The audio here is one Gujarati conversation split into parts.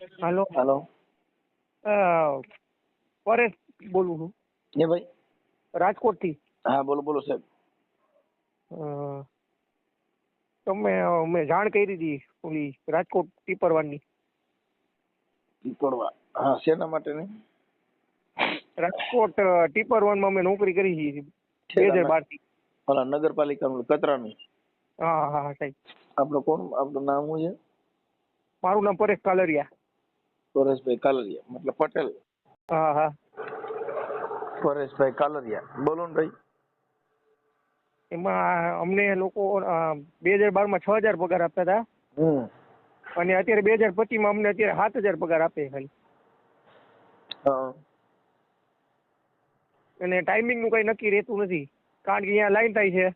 હાલો. હેલો. પરેશ બોલું છું એ ભાઈ. રાજકોટથી. હા બોલો બોલો સાહેબ. તમે મેં જાણ કરી હતી ઓલી રાજકોટ ટીપરવાની પીપળવા હા શેના માટેની? રાજકોટ અ, ટીપર વનમાં મેં નોકરી કરી હતી બે હજાર બારથી ઓલા નગરપાલિકાનું કચરાનું હા હા હા સાહેબ. આપણું કોણ આપણું નામ શું છે? મારું નામ પરેશ કાલરિયા. પરેશભાઈ કાલરિયા મતલબ પટેલ. હા હા. પરેશભાઈ કાલરિયા. બોલો ને ભાઈ. એમાં અમને લોકો બે હજાર બારમાં છ હજાર પગાર આપતા હતા. અને અત્યારે બે હજાર પચીસમાં અમને અત્યારે સાત હજાર પગાર આપે ખાલી અને ટાઈમિંગનું કઈ નક્કી રહેતું નથી. કારણ કે અહીંયા લાઈન થાય છે.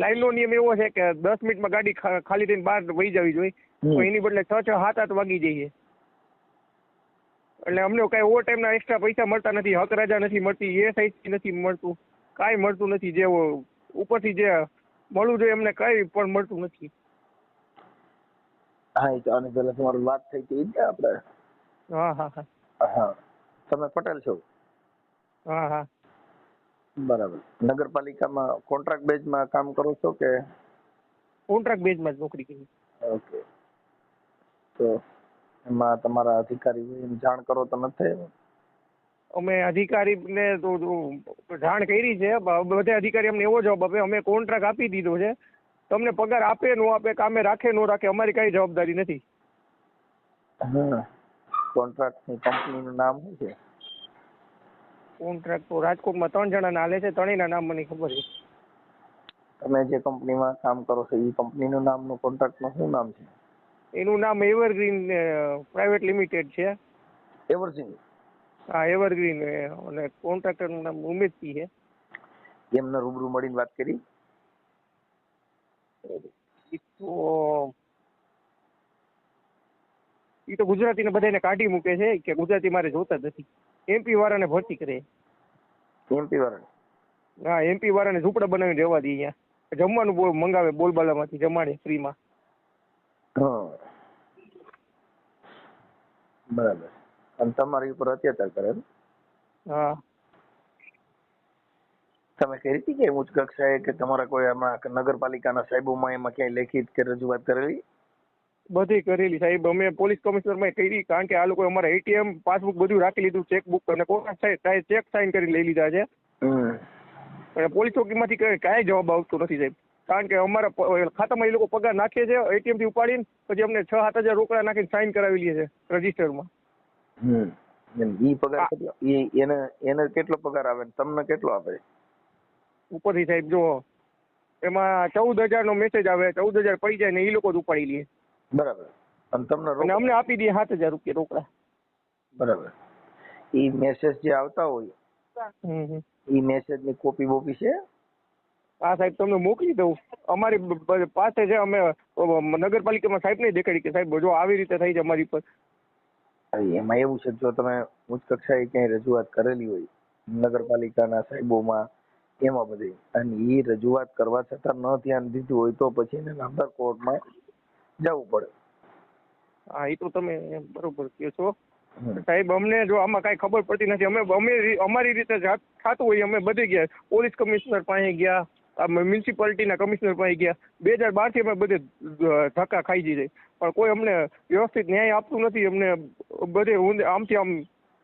લાઈનનો નિયમ એવો છે કે દસ મિનિટમાં ગાડી ખાલી થઈને બહાર વહી જવી જોઈએ. તો એની બદલે છ છ સાત આઠ વાગી જઈએ એટલે અમને કાંઈ ઓવર ટાઈમના એક્સ્ટ્રા પૈસા મળતા નથી હક રજા નથી મળતી એ સાઈડથી નથી મળતું કાંઈ મળતું નથી જે ઉપરથી જે મળવું જોઈએ એમને કાંઈ પણ મળતું નથી. હા એ તો આની પહેલા તમારી વાત થઈ હતી ને આપણે. હા હા હા. હા. તમે પટેલ છો? હા હા. બરાબર. નગરપાલિકામાં કોન્ટ્રાક્ટ બેઝમાં કામ કરો છો કે? કોન્ટ્રાક્ટ બેઝમાં જ નોકરી કરી ઓકે તો એમાં તમારા અધિકારી હોય જાણ કરો તો નથી અમે અધિકારીને તો જાણ કરી છે બધા અધિકારી અમને એવો જવાબ આપે અમે કોન્ટ્રાક્ટ આપી દીધો છે. તમને પગાર આપે નો આપે કામે રાખે નો રાખે અમારી કઈ જવાબદારી નથી. હમ કોન્ટ્રાક્ટની કંપનીનું નામ શું છે? કોન્ટ્રાક્ટ તો રાજકોટમાં ત્રણ જણાના નાલે છે ત્રણેયના નામ મને ખબર છે. તમે જે કંપનીમાં કામ કરો છો એ કંપનીનું નામનું કોન્ટ્રાક્ટનું શું નામ છે? એનું નામ એવરગ્રીન પ્રાઇવેટ લિમિટેડ છે. એવરગ્રીન હા એવરગ્રીન અને કોન્ટ્રાક્ટરનું નામ ઉમેશજી છે. એમને રૂબરૂ મળીને વાત કરી? તો ઈ તો ગુજરાતીને બધાને કાઢી મૂકે છે કે ગુજરાતી મારે જોતા જ નથી. એમપી વાળાને ભરતી કરે. એમપી વાળાને? હા એમપી વાળાને ઝૂંપડા બનાવીને રહેવા દે અહીંયા. જમવાનું બોલ મંગાવે બોલબાલામાંથી જમાડે ફ્રીમાં. હા. બરાબર. અને તમારી ઉપર અત્યાચાર કરે? હા. તમે કરી હતી કે ઉચ્ચ કક્ષાએ કે તમારા કોઈ આમાં નગરપાલિકાના સાહેબોમાં એમાં ક્યાંય લેખિત કે રજૂઆત કરેલી? બધી કરેલી સાહેબ. અમે પોલીસ કમિશનરમાં કરી કારણ કે આ લોકો અમારા એટીએમ પાસબુક બધું રાખી લીધું ચેકબુક અને કોના ચેક સાઇન કરી લઈ લીધા છે. અને પોલીસ ચોકીમાંથી કાંઈ જવાબ આવતો નથી સાહેબ. કારણ કે અમારા ખાતામાં એ લોકો પગાર નાખે છે ATM થી ઉપાડીને પછી અમને છ સાત હજાર રોકડા નાખીને સાઇન કરાવી લે છે રજીસ્ટરમાં. ઈ પગાર એને એને કેટલો પગાર આવે તમને કેટલો આપે? ઉપરથી સાહેબ જો એમાં ચૌદ હજારનો મેસેજ આવે ચૌદ હજાર પડી જાય ને એ લોકો જ ઉપાડી લે. બરાબર. અને તમને અને અમને આપી દે સાત હજાર રૂપિયા રોકડા. બરાબર. ઈ મેસેજ જે આવતા હોય. ઈ મેસેજની કોપી બોપી છે? હા સાહેબ તમને મોકલી દઉં. અમારી પાસે છે અમે નગરપાલિકામાં સાહેબ ને દેખાડી કે સાહેબ જો આવી રીતે થઈ છે અમારી પર. એમાં એવું છે જો તમે ઉચ્ચ કક્ષાએ ક્યાંય રજૂઆત કરેલી હોય નગરપાલિકાના સાહેબોમાં એમાં બધી અને એ રજૂઆત કરવા છતાં ન ધ્યાન દીધું હોય તો પછી એને નામદાર કોર્ટમાં જવું પડે. હા એ તો તમે બરોબર કહો છો. સાહેબ અમને જો આમાં કાંઈ ખબર પડતી નથી. અમે અમે અમારી રીતે જાત થતું હોય અમે બધે ગયા. પોલીસ કમિશનર પાસે ગયા. મ્યુનિસિપાલિટીના કમિશનર પાસે ગયા. બે હજાર બારથી અમે બધે ધક્કા ખાઈ જઈએ પણ કોઈ અમને વ્યવસ્થિત ન્યાય આપતું નથી. અમને બધે આમથી આમ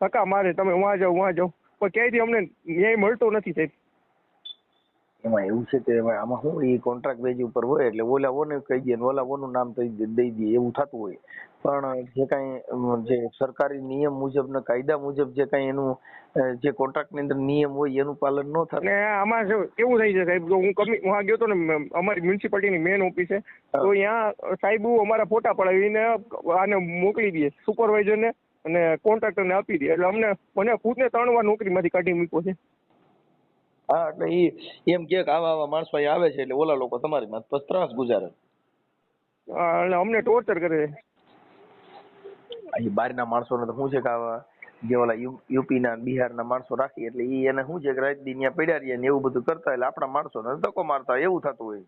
ધક્કા મારે. તમે વાં જાઓ વાં જાઓ. પણ ક્યાંયથી અમને ન્યાય મળતો નથી સાહેબ. એમાં એવું છે કે આમાં શું એ કોન્ટ્રાક્ટ બેઝ ઉપર હોય એટલે ઓલા ઓને કહી દે ને ઓલા ઓનું નામ દઈ દે એવું થતું હોય. પણ જે કાંઈ જે સરકારી નિયમ મુજબ ને કાયદા મુજબ જે કાંઈ એનું જે કોન્ટ્રાક્ટની અંદર નિયમ હોય એનું પાલન ન થાય. અને આમાં એવું થાય છે સાહેબ. હું કમી હું ગયો તો ને અમારી મ્યુનિસિપાલિટીની મેન ઓફિસ છે. તો અહીંયા સાહેબ અમારા ફોટા પડાવીને આને મોકલી દઈએ સુપરવાઇઝરને અને કોન્ટ્રાક્ટરને આપી દે. એટલે અમને મને ખુદને ત્રણ વાર નોકરીમાંથી કાઢી મૂક્યો છે. હા એટલે એ એમ કે કે આવા આવા માણસો અહીં આવે છે એટલે ઓલા લોકો તમારી માં પછી ત્રાસ ગુજારે. અ, અને અમને ટોર્ચર કરે. છે અહીં બહારના માણસોને તો શું છે કે આવા જે ઓલા યુપી ના બિહાર ના માણસો રાખી એટલે ઈ એને શું છે કે રાત દી ન્યા પડ્યા રહીએ ને એવું બધું કરતા એટલે આપણા માણસો ને ધક્કો મારતા હોય એવું થતું હોય.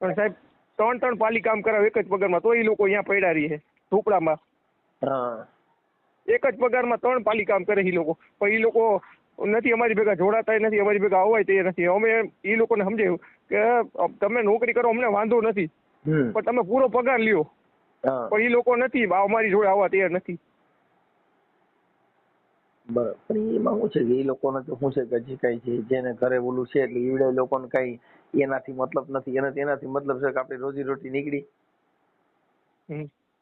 પણ સાહેબ ત્રણ ત્રણ પાલી કામ કરાવે એક જ પગારમાં તો એ લોકો અહીંયા પડ્યા રહીએ ઝૂંપડામાં હા. એક જ પગારમાં ત્રણ પાલી કામ કરે એ લોકો. પણ એ લોકો નથી અમારી ભેગા જોડાતા નથી અમારી ભેગા અવાય તે નથી. અમે એ લોકોને સમજાયું કે તમે નોકરી કરો અમને વાંધો નથી. પણ તમે પૂરો પગાર લ્યો. પણ એ લોકો નથી અમારી જોડે આવવા તૈયાર નથી. બરાબર. એમાં શું છે કે એ લોકોને તો શું છે કે જે કઈ છે જેને ઘરે ઓલું છે એટલે ઈવડે લોકોને કઈ એનાથી મતલબ નથી એને એનાથી મતલબ છે કે આપણી રોજી રોટી નીકળી.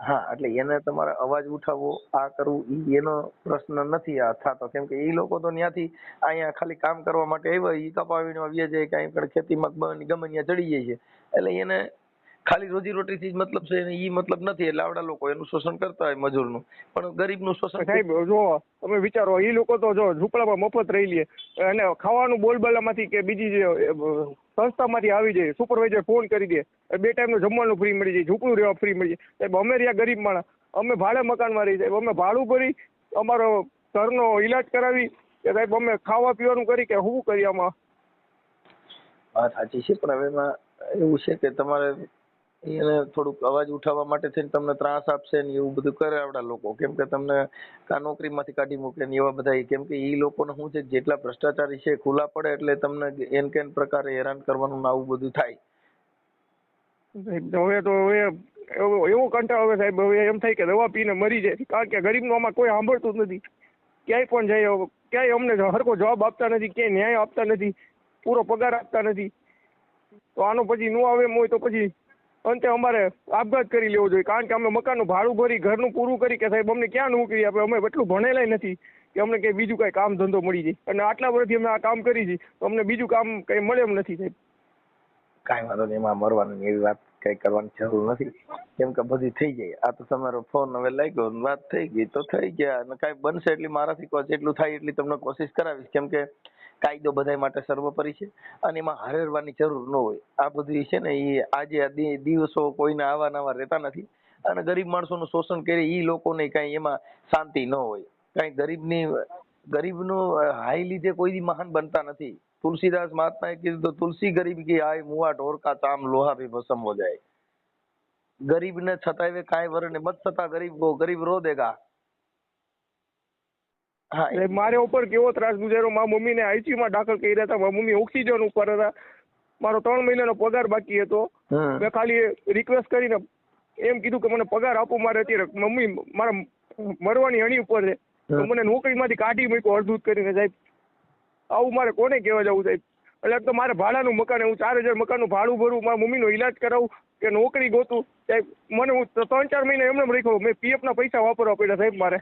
હા, એટલે એને તમારે અવાજ ઉઠાવવો, આ કરવું એ એનો પ્રશ્ન નથી આ થતો. કેમ કે એ લોકો તો ત્યાંથી અહીંયા ખાલી કામ કરવા માટે આવ્યા, ઈ કપાવીને આવ્યા જાય કાંઈ પણ ખેતીમાં ગમે ત્યાં ચડી જાય છે. એટલે એને ખાલી રોજી રોટીથી જ મતલબ છે એ મતલબ નથી. એટલે આવડા લોકો એનું શોષણ કરતા હોય મજૂરનું. પણ ગરીબનું શોષણ સાહેબ જો તમે વિચારો એ લોકો તો જો ઝૂંપડામાં મફત રહી લે. અને ખાવાનું બોલબાલામાંથી કે બીજી જે સંસ્થામાંથી આવી જાય સુપરવાઇઝર ફોન કરી દે બે ટાઈમનું જમવાનું ફ્રી મળી જાય ઝૂંપડું રહેવા ફ્રી મળી જાય. સાહેબ અમે રહ્યા ગરીબ માણસ. અમે ભાડે મકાનમાં રહી સાહેબ અમે ભાડું ભરી અમારો ઘરનો ઈલાજ કરાવી કે સાહેબ અમે ખાવા પીવાનું કરી કે શું કરી આમાં? વાત સાચી છે પણ હવે એમાં એવું છે કે તમારે એને થોડુંક અવાજ ઉઠાવવા માટે થઈને તમને ત્રાસ આપશે ને એવું બધું કરે આવડા લોકો. કેમ કે તમને નોકરીમાંથી કાઢી મૂકે ને એવા બધા કેમ કે એ લોકોને શું છે, જેટલા ભ્રષ્ટાચારી છે ખુલ્લા પડે એટલે તમને એન કેન પ્રકારે હેરાન કરવાનું આવું બધું થાય. હવે તો હવે એવો કંટાળો આવે સાહેબ. હવે એમ થાય કે દવા પીને મરી જાય. કારણ કે ગરીબનું આમાં કોઈ સાંભળતું નથી. ક્યાંય પણ જાય ક્યાંય અમને હરકો જવાબ આપતા નથી, ક્યાંય ન્યાય આપતા નથી, પૂરો પગાર આપતા નથી. તો આનો પછી નો આવે એમ હોય તો પછી અંતે અમારે આપઘાત કરી લેવો જોઈએ. કારણ કે અમે મકાનનું ભાડું ભરી, ઘરનું પૂરું કરી કે સાહેબ, અમને ક્યાં નોકરી આપે? અમે એટલું ભણેલાય નથી કે અમને કંઈ બીજું કાંઈ કામ ધંધો મળી જાય. અને આટલા વર્ષથી અમે આ કામ કરી છે, તો અમને બીજું કામ કંઈ મળે એમ નથી સાહેબ. કાંઈ વાંધો નહીં, એમાં મરવાની એવી વાત કઈ કરવાની જરૂર નથી. કેમ કે બધી થઈ જાય આ તો તમારો ફોન હવે લાગ્યો ગયો વાત થઈ ગઈ તો થઈ ગયા. અને કાંઈ બનશે એટલી મારાથી જેટલું થાય એટલી તમને કોશિશ કરાવીશ. કેમ કે કાયદો બધા માટે સર્વોપરી છે અને એમાં હારેરવાની જરૂર ન હોય. આ બધું છે ને એ આજે દિવસો કોઈને આવા નવા રહેતા નથી અને ગરીબ માણસોનું શોષણ કરે એ લોકોને કાંઈ એમાં શાંતિ ન હોય. કાંઈ ગરીબની, ગરીબનું હાઈ લીધે કોઈ મહાન બનતા નથી. તુલસીદાસ મહાત્માએ કીધું તો તુલસી ગરીબ કી આય મુવા ઢોરકા ચામ લોહા ભી ભસમ હો જાય. ગરીબ ને છતાંય કાંઈ વર ને મત છતાં ગરીબ ગરીબ રો દેગા. હા એ- મારે ઉપર કેવો ત્રાસ ગુજાર્યો? મારા મમ્મીને આઈસીયુમાં દાખલ કર્યા હતા. મારા મમ્મી ઓક્સિજન ઉપર હતા. મારો ત્રણ મહિનાનો પગાર બાકી હતો. મેં ખાલી રિક્વેસ્ટ કરીને એમ કીધું કે મને પગાર આપો મારે અત્યારે. મમ્મી મારા મરવાની અણી ઉપર છે. તો. મને નોકરીમાંથી કાઢી મૂક્યો અડધૂત કરીને સાહેબ. આવું મારે કોને કહેવા જવું સાહેબ? એટલે તો મારે ભાડાનું મકાન હું ચાર હજાર મકાનનું ભાડું ભરું મારા મમ્મીનો ઈલાજ કરાવું કે નોકરી ગોતું? સાહેબ મને હું ત્રણ ચાર મહિના એમને એમ રાખ્યો. મેં પીએફના ના પૈસા વાપરવા પડ્યા સાહેબ મારે.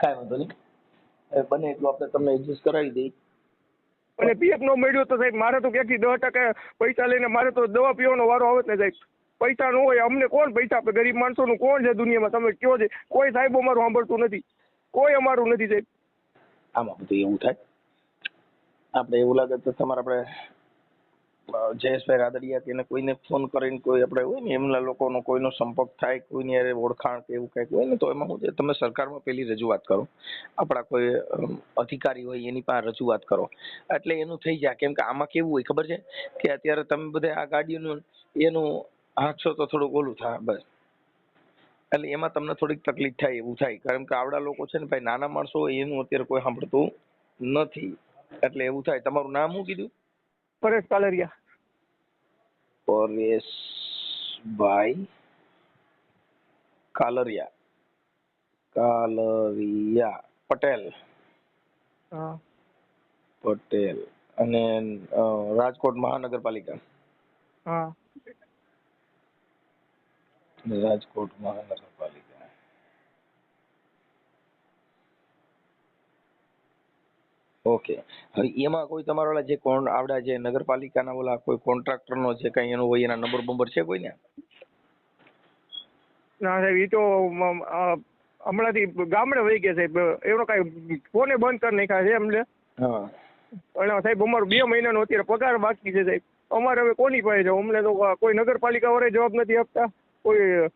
કાંઈ વાંધો નહીં. બને એટલું આપણે તમને એડજસ્ટ કરાવી દઈએ. અને પીએફ નો મળ્યો તો સાહેબ મારે તો ક્યાંકથી દસ ટકા પૈસા લઈને મારે તો દવા પીવાનો વારો આવે ને સાહેબ. પૈસા નો હોય અમને કોણ પૈસા આપે? ગરીબ માણસોનું કોણ છે દુનિયામાં? તમે કયો છે? કોઈ સાહેબ અમારું સાંભળતું નથી. કોઈ અમારું નથી સાહેબ. આમાં બધું એવું થાય. આપણે એવું લાગે તો તમારે આપણે જયેશભાઈ રાદડિયા કે કોઈને ફોન કરીને કોઈ આપણે હોય ને, એમના લોકોનો કોઈનો સંપર્ક થાય, કોઈની યારે ઓળખાણ કે એવું કંઈક હોય ને, તો એમાં શું તમે સરકારમાં પેલી રજૂઆત કરો. આપણા કોઈ અધિકારી હોય એની પાસે રજૂઆત કરો. એટલે એનું થઈ જાય. કેમ કે આમાં કેવું હોય ખબર છે? કે અત્યારે તમે બધા આ ગાડીઓનું એનું હાંચો તો થોડુંક ઓલું થાય, બસ. એટલે એમાં તમને થોડીક તકલીફ થાય, એવું થાય. કારણ કે આવડા લોકો છે ને ભાઈ, નાના માણસો એનું અત્યારે કોઈ સાંભળતું નથી. એટલે એવું થાય. તમારું નામ શું કીધું? પરેશ કાલરિયા પરેશભાઈ કાલરિયા કાલરિયા પટેલ પટેલ અને રાજકોટ મહાનગરપાલિકા હા રાજકોટ મહાનગરપાલિકા ઓકે હવે એમાં કોઈ તમારા ઓલા જે કોણ આવડા જે નગરપાલિકાના ઓલા કોઈ કોન્ટ્રાક્ટર નો જે કઈ એનો હોય એના નંબર બંબર છે કોઈને? ના સાહેબ એ તો હમણાંથી ગામડે વહી ગયા સાહેબ. એનો કાંઈ ફોને બંધ કરી નાખ્યા છે એમને. હા. અને સાહેબ અમારું બે મહિનાનો અત્યારે પગાર બાકી છે સાહેબ. અમારે હવે કોની પાસે જવું? અમને તો કોઈ નગરપાલિકા વાળા જવાબ નથી આપતા. કોઈ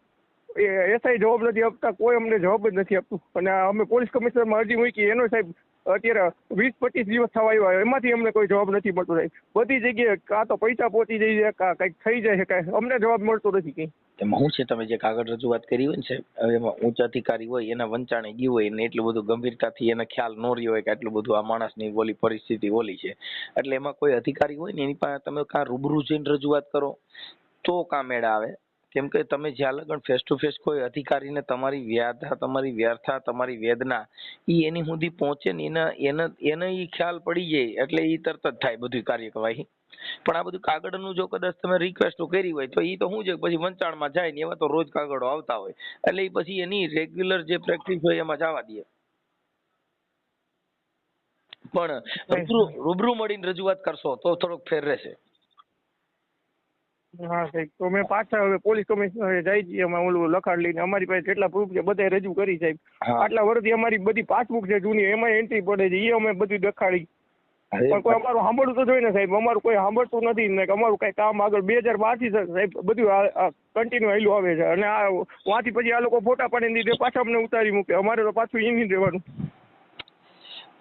એસઆઈ જવાબ નથી આપતા. કોઈ અમને જવાબ જ નથી આપતું. અને અમે પોલીસ કમિશનરમાં અરજી મૂકી. એનો સાહેબ અત્યારે વીસ પચીસ દિવસ થવા આવ્યા એમાંથી અમને કોઈ જવાબ નથી મળતો સાહેબ. બધી જગ્યાએ કાં તો પૈસા પહોંચી જાય છે, કાં કંઈક થઈ જાય છે, કાંઈ. અમને જવાબ મળતો નથી કંઈ. એમાં શું છે? તમે જે કાગળ રજૂઆત કરી હોય ને સાહેબ એમાં ઉચ્ચ અધિકારી હોય, એના વંચાણે ગયું હોય, ને એટલું બધું ગંભીરતાથી એને ખ્યાલ ન રહ્યો હોય કે આટલું બધું આ માણસની ઓલી પરિસ્થિતિ ઓલી છે. એટલે એમાં કોઈ અધિકારી હોય ને એની પાસે તમે કાં રૂબરૂ જઈને રજૂઆત કરો, તો કાં મેળ આવે? કેમ કે તમે જ્યાં લગન ફેસ ટુ ફેસ કોઈ અધિકારીને તમારી વ્યાધા તમારી વ્યર્થા તમારી વેદના એ એની સુધી પહોંચે ને એના એને એને એ ખ્યાલ પડી જાય એટલે એ તરત જ થાય બધી કાર્યવાહી. પણ આ બધું કાગળનું જો કદાચ તમે રિક્વેસ્ટ કરી હોય તો ઈ તો શું છે પછી વંચાણમાં જાય ને એવા તો રોજ કાગળો આવતા હોય. એટલે એ પછી એની રેગ્યુલર જે પ્રેક્ટિસ હોય એમાં જવા દે. પણ રૂબરૂ રૂબરૂ મળીને રજૂઆત કરશો તો થોડોક ફેર રહેશે. હા સાહેબ. તો મેં પાછા હવે પોલીસ કમિશનરે જાય છીએ અમે ઓલું લખાણ લઈને અમારી પાસે જેટલા પ્રૂફ છે બધા રજૂ કરી સાહેબ. આટલા વર્ષથી અમારી બધી પાસબુક છે જૂની એમાં એન્ટ્રી પડે છે એ અમે બધું દેખાડી. પણ કોઈ અમારું સાંભળવું તો જોઈએ ને સાહેબ. અમારું કોઈ સાંભળતું નથી ને અમારું કઈ કામ આગળ બે હજાર બારથી સાહેબ બધું કન્ટિન્યુ આવેલું આવે છે. અને આ વાંચી પછી આ લોકો ફોટા પાડીને દીધે પાછા અમને ઉતારી મૂકે. અમારે તો પાછું એ નહીં રહેવાનું.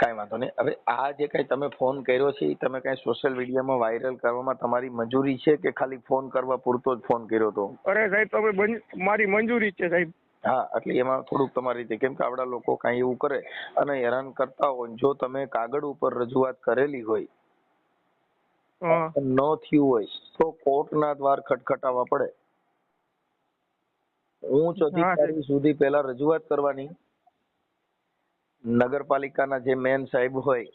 કાંઈ વાંધો નહીં. હવે આ જે કાંઈ તમે ફોન કર્યો છે એ તમે કાંઈ સોશિયલ મીડિયામાં વાયરલ કરવામાં તમારી મંજૂરી છે કે ખાલી ફોન કરવા પૂરતો જ ફોન કર્યો હતો અરે સાહેબ તમે મારી મંજૂરી છે સાહેબ. હા એટલે એમાં થોડુંક તમારી રીતે કેમ કે આપણા લોકો કાંઈ એવું કરે અને હેરાન કરતા હોય જો તમે કાગળ ઉપર રજૂઆત કરેલી હોય ન થયું હોય તો કોર્ટના દ્વાર ખટખટાવવા પડે. ઉચ્ચ અધિકારી સુધી પહેલા રજૂઆત કરવાની. નગરપાલિકાના જે મેન સાહેબ હોય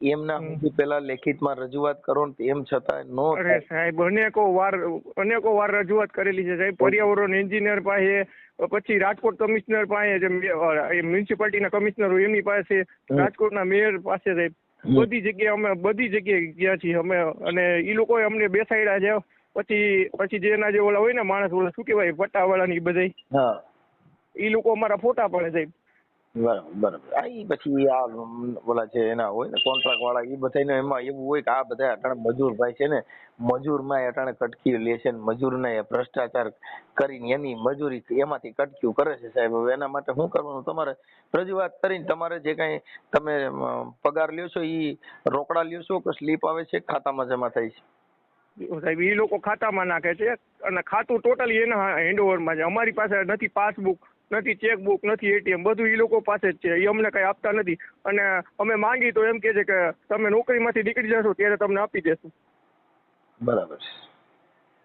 એમના. સુધી પહેલા લેખિતમાં રજૂઆત કરો ને એમ છતાં નો અરે સાહેબ અનેકો વાર અનેકો વાર રજૂઆત કરેલી છે સાહેબ. પર્યાવરણ એન્જિનિયર પાસે પછી રાજકોટ કમિશનર પાસે જે મ્યુનિસિપાલિટીના કમિશનર હોય એમની પાસે રાજકોટના મેયર પાસે સાહેબ. બધી જગ્યાએ અમે બધી જગ્યાએ ગયા છીએ અમે. અને એ લોકોએ અમને બેસાડ્યા છે. પછી પછી જેના જે ઓલા હોય ને માણસ ઓલા શું કહેવાય પટ્ટાવાળા ની બધા એ ઈ લોકો અમારા ફોટા પડે સાહેબ. બરાબર બરાબર. આ પછી આ ઓલા જે એના હોય ને કોન્ટ્રાક્ટ વાળા એ બધાને એમાં એવું હોય કે આ બધા અટાણે મજૂર ભાઈ છે ને મજૂરમાં અટાણે કટકી લે છે ને, મજૂરને એ ભ્રષ્ટાચાર કરીને એની મજૂરી એમાંથી કટક્યું કરે છે સાહેબ. હવે એના માટે શું કરવાનું? તમારે રજૂઆત કરીને તમારે જે કાંઈ તમે પગાર લ્યો છો એ રોકડા લ્યો છો કે સ્લીપ આવે છે, ખાતામાં જમા થાય છે? સાહેબ, ઈ લોકો ખાતામાં નાખે છે અને ખાતું ટોટલી એના હેન્ડઓવરમાં છે. અમારી પાસે નથી પાસબુક. નથી ચેકબુક નથી એટીએમ બધું એ લોકો પાસે જ છે. એ અમને કઈ આપતા નથી. અને અમે માંગી તો એમ કે છે કે તમે નોકરીમાંથી નીકળી જશો ત્યારે તમને આપી દેશું. બરાબર છે.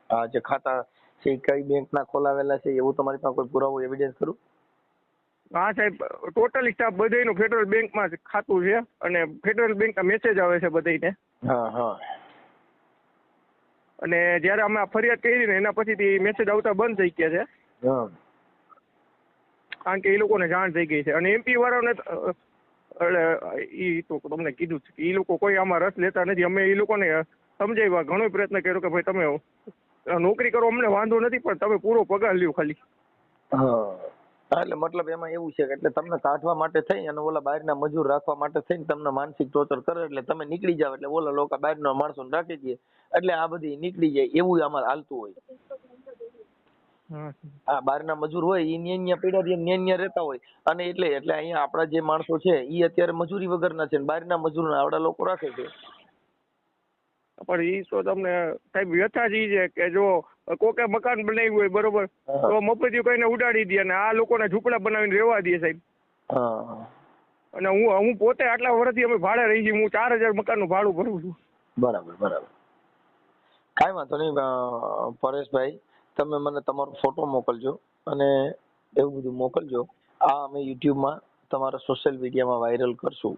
આ જે ખાતા છે કઈ બેંકના ખોલાવેલા છે એવું તમારી પાસે કોઈ પુરાવો એવિડન્સ ખરું? હા સાહેબ ટોટલી સ્ટાફ બધાયનું ફેડરલ બેંકમાં જ ખાતું છે અને ફેડરલ બેંકના મેસેજ આવે છે બધાયને. હા હા. અને જ્યારે અમે ફરિયાદ કરી ને એના પછીથી મેસેજ આવતા બંધ થઈ ગયા છે. હા. કારણ કે એ લોકોને જાણ થઈ ગઈ છે. અને એમપી વાળાને ઈ તો તમને કીધું છે કે એ લોકો કોઈ આમાં રસ લેતા નથી. અમે એ લોકોને સમજાવ્યા, ઘણો પ્રયત્ન કર્યો કે ભાઈ તમે નોકરી કરો, અમને વાંધો નથી, પણ તમે પૂરો પગાર લ્યો ખાલી. હા. એટલે મતલબ એમાં એવું છે કે એટલે તમને કાઢવા માટે થઈ અને ઓલા બહારના મજૂર રાખવા માટે થઈને તમને માનસિક ટોર્ચર કરે એટલે તમે નીકળી જાવ એટલે ઓલા લોકો બહારના માણસોને રાખી દે. એટલે આ બધી નીકળી જાય એવું આમાં હાલતું હોય. આ બહારના મજૂર હોય એ ન્યા પડ્યા રહે ન્યા રહેતા હોય. અને એટલે એટલે અહીંયા આપણા જે માણસો છે એ અત્યારે મજૂરી વગરના છે બહારના મજૂર આવડા લોકો રાખે છે. પણ એ તો તમને સાહેબ વ્યથા જ છે કે જો કોકે મકાન બનાવ્યું હોય બરોબર તો મફતિયું કઈને ઉડાડી દે અને આ લોકોને ઝૂંપડા બનાવીને રહેવા દે સાહેબ. હા. અને હું હું પોતે આટલા વર્ષથી અમે ભાડે રહી છીએ હું ચાર હજાર મકાનનું ભાડું ભરું છું. બરાબર બરાબર. કાંઈ વાંધો નહીં પરેશભાઈ તમે મને તમારો ફોટો મોકલજો અને એવું બધું મોકલજો. આ અમે યુટ્યુબમાં તમારા સોશિયલ મીડિયામાં વાયરલ કરશું.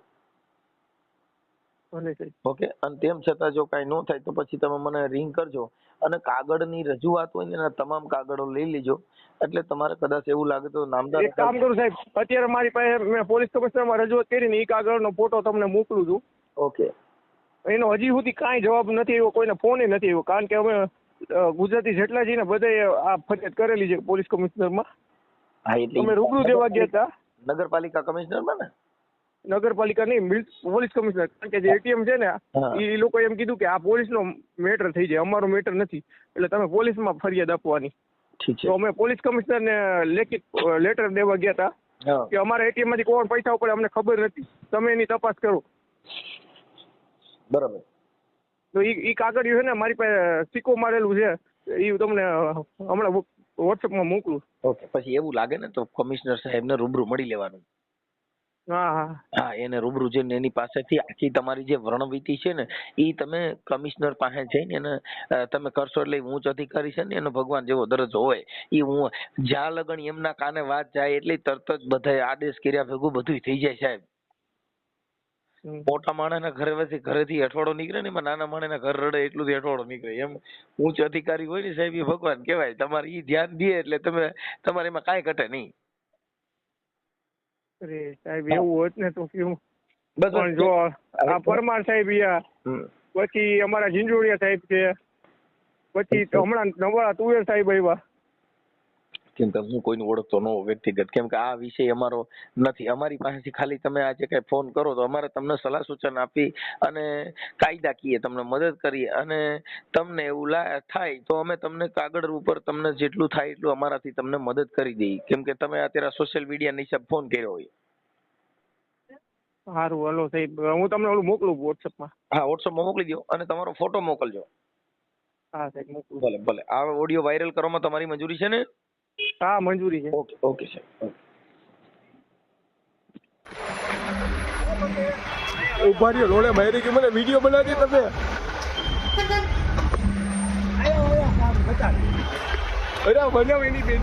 ઓકે અને તેમ છતાં જો કાંઈ ન થાય તો પછી તમે મને રિંગ કરજો. અને કાગળની રજૂઆત હોય ને એના તમામ કાગળો લઈ લેજો. એટલે તમારે કદાચ એવું લાગે તો નામદાર એક કામ કરું સાહેબ. અત્યારે મારી પાસે મેં પોલીસ કમિશનરમાં રજૂઆત કરીને એ કાગળનો ફોટો તમને મોકલું છું. ઓકે એનો હજી સુધી કાંઈ જવાબ નથી આવ્યો કોઈને ફોન નથી આવ્યો. કારણ કે અમે ગુજરાતી જેટલા છે ને બધાએ આ ફરિયાદ કરેલી છે પોલીસ કમિશનરમાં? હા એટલે તમે રૂબરૂ દેવા ગયા હતા નગરપાલિકા કમિશનરમાં ને? નગરપાલિકા નહીં પોલીસ કમિશનર. કારણ કે જે એટીએમ છે ને એ લોકો એમ કીધું કે આ પોલીસનો મેટર થઈ જાય અમારો મેટર નથી. એટલે તમે પોલીસમાં ફરિયાદ આપવાની. તો અમે પોલીસ કમિશનરને લેખિત લેટર દેવા ગયા હતા કે અમારા એટીએમમાંથી કોણ પૈસા ઉપર અમને ખબર નથી. તમે એની તપાસ કરો. બરાબર. તો ઈ ઈ કાગળિયું છે ને મારી પાસે સિક્કો મારેલું છે. એ તમને હમણાં વોટ્સએપમાં મોકલું. ઓકે પછી એવું લાગે ને તો કમિશનર સાહેબને રૂબરૂ મળી લેવાનું. હા હા. એને રૂબરૂ જઈને એની પાસેથી આખી તમારી જે વર્ણવિધિ છે ને એ તમે કમિશનર પાસે જઈને એને તમે કરશો એટલે ઉચ્ચ અધિકારી છે ને એનો ભગવાન જેવો દરજ્જો હોય. એ હું જ્યાં લગન એમના કાને વાત જાય એટલે તરત જ બધાય આદેશ કર્યા ભેગું બધું થઈ જાય સાહેબ. મોટા માણસના ઘરે પછી ઘરેથી અઠવાડો નીકળે ને એમાં નાના માણસના ઘર રડે એટલું અઠવાડો નીકળે. એમ ઉચ્ચ અધિકારી હોય ને સાહેબ એ ભગવાન કહેવાય તમારે ઈ ધ્યાન દે એટલે તમે તમારે એમાં કાંઈ ઘટે નહીં. અરે સાહેબ એવું હોત ને તો કેવું? બસ પણ જો આ પરમાર સાહેબ પછી અમારા ઝીંઝોડિયા સાહેબ છે. પછી હમણાં નવા તુવેર સાહેબ આવ્યા. કેમ કે હું કોઈને ઓળખતો ન વ્યક્તિગત. કેમ કે આ વિષય અમારો નથી. અમારી પાસેથી ખાલી તમે આજે કઈ ફોન કરો તો અમારે તમને સલાહ સૂચન આપી અને કાયદાકીય તમને મદદ કરી અને તમને એવું થાય તો અમે તમને કાગળ ઉપર તમને જેટલું થાય એટલું અમારાથી તમને મદદ કરી દઈએ. કેમ કે તમે અત્યારે સોશિયલ મીડિયા હિસાબ ફોન કર્યો હોય. સારું હલો સાહેબ. હું તમને ઓલું મોકલું વોટ્સઅપમાં હા વોટ્સઅપમાં મોકલી દો અને તમારો ફોટો મોકલજો. હા સાહેબ મોકલું. ભલે ભલે. આ ઓડિયો વાયરલ કરવામાં તમારી મંજૂરી છે ને? હા મંજૂરી છે. ઓકે ઓકે સાહેબ. ઊભા રહ્યો રોડે મારી કે મને વીડિયો બનાવજો તમે. અરે બનાવ એની બેન